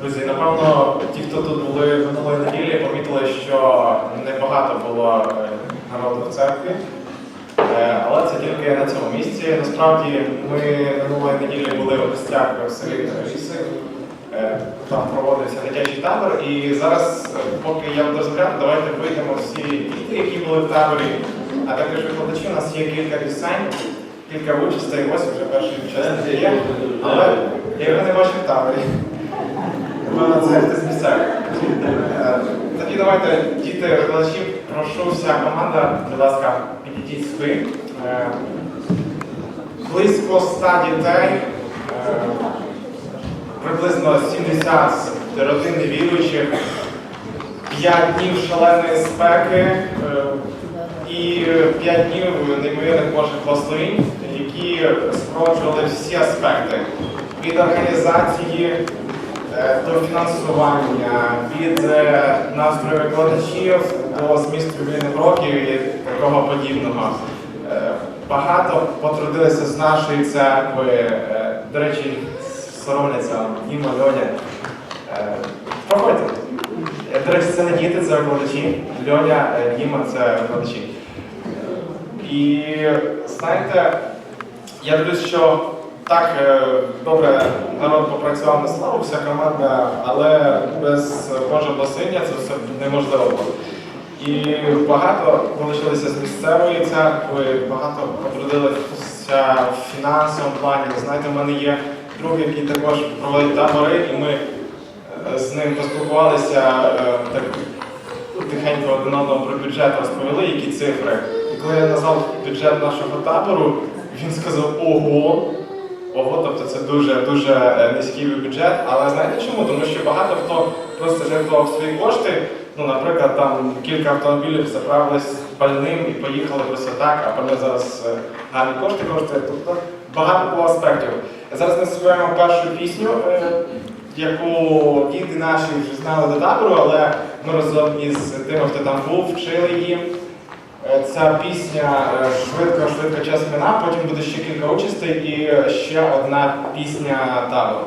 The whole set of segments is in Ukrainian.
Друзі, напевно, ті, хто тут були минулої неділі, помітили, що небагато було е, народу в церкві. Е, Але це тільки на цьому місці. Насправді ми минулої неділі були в гостях в селі Ліси. Е, Там проводився дитячий табор. І зараз, поки я буду розмовляти, давайте вийдемо всі діти, які були в таборі, а також викладачі. У нас є кілька пісень, кілька участей. Ось вже перший учасник є. Але я його не бачив в таборі. Напевно, це хтось місцевий. Е, Тоді давайте, діти, викладачі, прошу вся команда, будь ласка, підійдіть сюди. Е, Близько 100 дітей, е, приблизно 70 родин невіруючих, 5 днів шаленої спеки е, і 5 днів неймовірних Божих благословень, які супроводжували всі аспекти від організації до фінансування, від е, настрою викладачів до змісту біблійних років і такого подібного. Е, Багато потрудилися з нашої церкви. Е, До речі, соромляться Діма, Льоня. Е, Проходьте. Е, До речі, це не діти, це викладачі. Льоня, е, Діма це викладачі. І знаєте, я дивлюсь, що так е, добре народ попрацював на славу, вся команда, але без Божого благословення це все неможливо. І багато залишилися з місцевої церкви, багато потрудилися в фінансовому плані. Знаєте, в мене є друг, який також проводить табори, і ми е, з ним поспілкувалися е, так тихенько один одному про бюджет розповіли, які цифри. І коли я назвав бюджет нашого табору, він сказав ого. Ого, тобто це дуже дуже е, низький бюджет. Але знаєте чому? Тому що багато хто просто жертвував свої кошти. Ну, наприклад, там кілька автомобілів заправились пальним і поїхали просто так, а пальне зараз е, гарні кошти коштує. Тобто багато було аспектів. Зараз ми співаємо першу пісню, е, яку діти наші вже знали до табору, але ми разом із тими, хто там був, вчили її. Е, Ця пісня е, швидко, швидко час мина, потім буде ще кілька участей і е, ще одна пісня табору.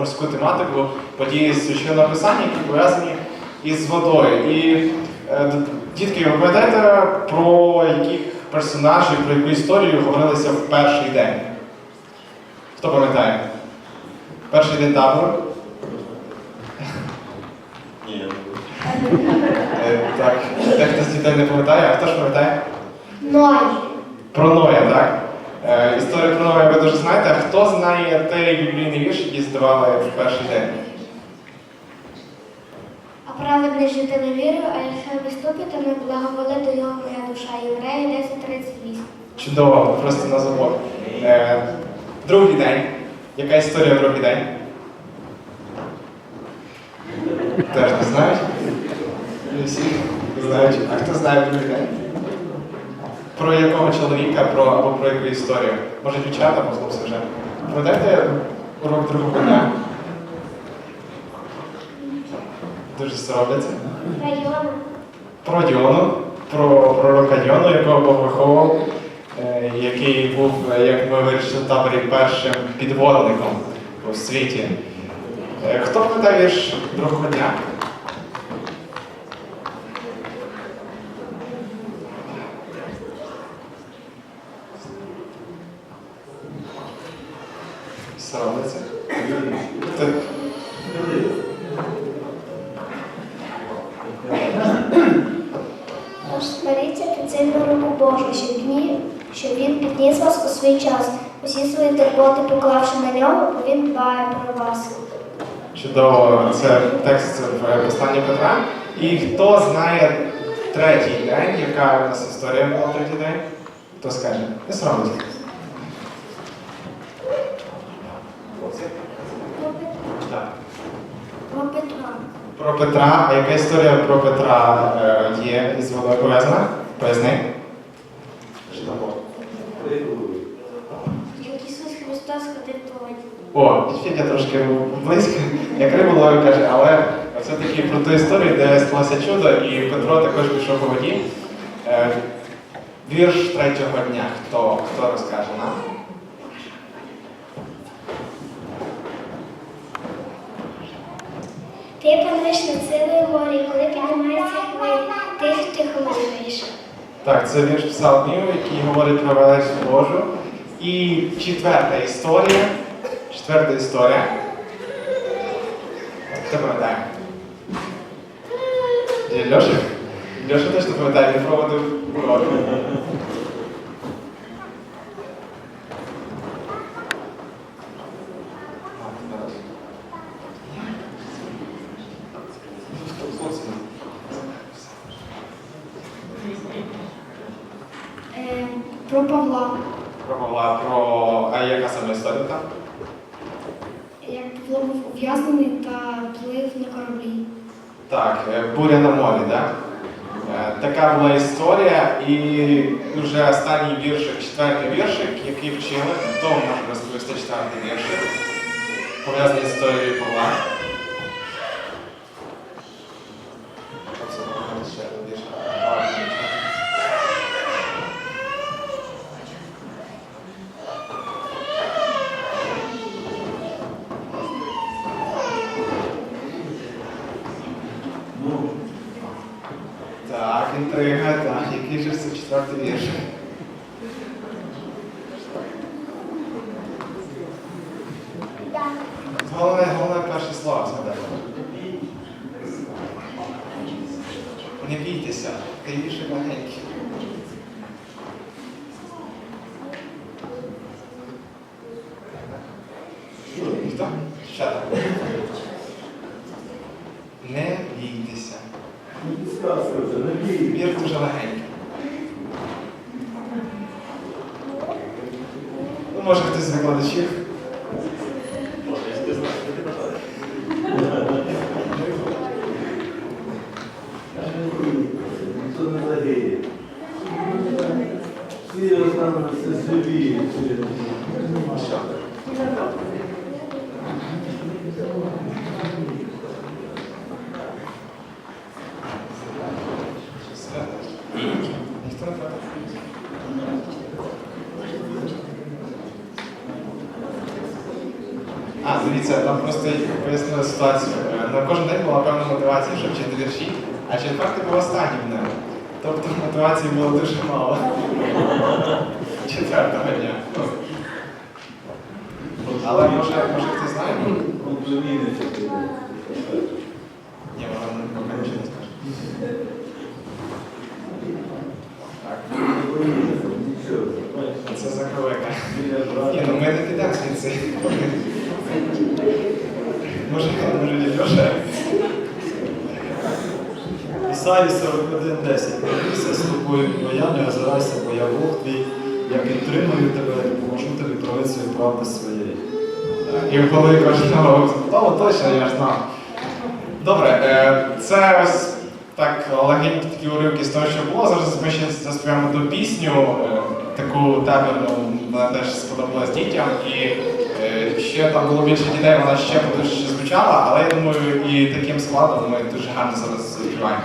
Морську тематику події з священного писання, які пов'язані із водою. І е, дітки, ви пам'ятаєте, про яких персонажів, про яку історію говорилося в перший день? Хто пам'ятає? Перший день табору? Ні. Е, Так, дехто з дітей не пам'ятає, а хто ж пам'ятає? Ной. Про Ноя, так? Е, історію про ви дуже знаєте. А хто знає той біблійний вірш, який здавали в перший день? А праведний жити не вірив, а якщо виступити, не благоволи до його моя душа. Євреї 10.38. Чудово, просто на забор. Е, другий день. Яка історія другий день? Теж не знають? Не всі знають. А хто знає другий день? Про якого чоловіка, про або про яку історію? Може, дівчата, або хлопці вже. Пам'ятаєте урок другого дня? Дуже соромляться. Про Діону, про пророка Діону, якого Бог виховував, е, який був, е, як ми вирішили в таборі, першим підводником у світі. Е, Хто пам'ятає вірш другого дня? Сильну руку Божу, щоб, дні, щоб він підніс вас у свій час. Усі свої турботи поклавши на нього, бо він дбає про вас. Чудово, це текст в посланні Петра. І хто знає третій день, яка у нас історія була третій день? Хто скаже? Не соромтеся. Про Петра. Про Петра. А яка історія про Петра е, є із водою пов'язана? Поясни. Як Ісус Христос ходив по воді. О, Федя трошки близько, як рибу ловив, каже, але все-таки про ту історію, де сталося чудо, і Петро також пішов по воді. Е, вірш третього дня. Хто, хто розкаже нам? Ти пануєш над силою горі, коли піднімається хвилі, ти тихо вируєш. Так, це вірш псалмів, який говорить про величність Божу. І четверта історія. Четверта історія. Хто пам'ятає? Льоша? Льоша теж не пам'ятає, він проводив урок. Е, про Павла. Про Павла, про. А яка саме історія там? Як Павло був ув'язнений та плив на кораблі. Так, е, буря на морі, так? Е, Така була історія, і вже останній віршик, четвертий віршик, який вчили, хто може розповісти четвертий віршик, пов'язаний з історією Павла. Оце, ще один віршик. Так, інтрига, так, який же це четвертий вірш? Головне, головне перше слово згадати. Не бійтеся, хай більше маленький. Ніхто? Ще так. Не бійтеся. Вір дуже легенький. Ну, може хтось з викладачів. Всі остануться живі. Що? Все. А, дивіться, там просто пояснили ситуацію. Е, На кожен день була певна мотивація, щоб вчити вірші, а четвертий був останнім днем. Тобто мотивації було дуже мало. Четвертого дня. Ну. Але може, може хтось знає? Он племінниця. Ні, вона поки нічого не скаже. Так. Це заковика. Ні, ну ми не підемо звідси. Може, може не Льоша? Ісаї 41.10. Молися з тобою, бо я не озирайся, бо я Бог твій. Я підтримую тебе, поможу тобі правицею правди своєї. І в голові кожного. Точно, я ж знав. Добре, е, це ось так легенькі такі уривки з того, що було. Зараз ми ще заспіваємо ту пісню, е, таку табірну, вона теж сподобалась дітям. І е, ще там було більше дітей, вона ще потужніше звучала, але я думаю, і таким складом ми дуже гарно зараз співаємо.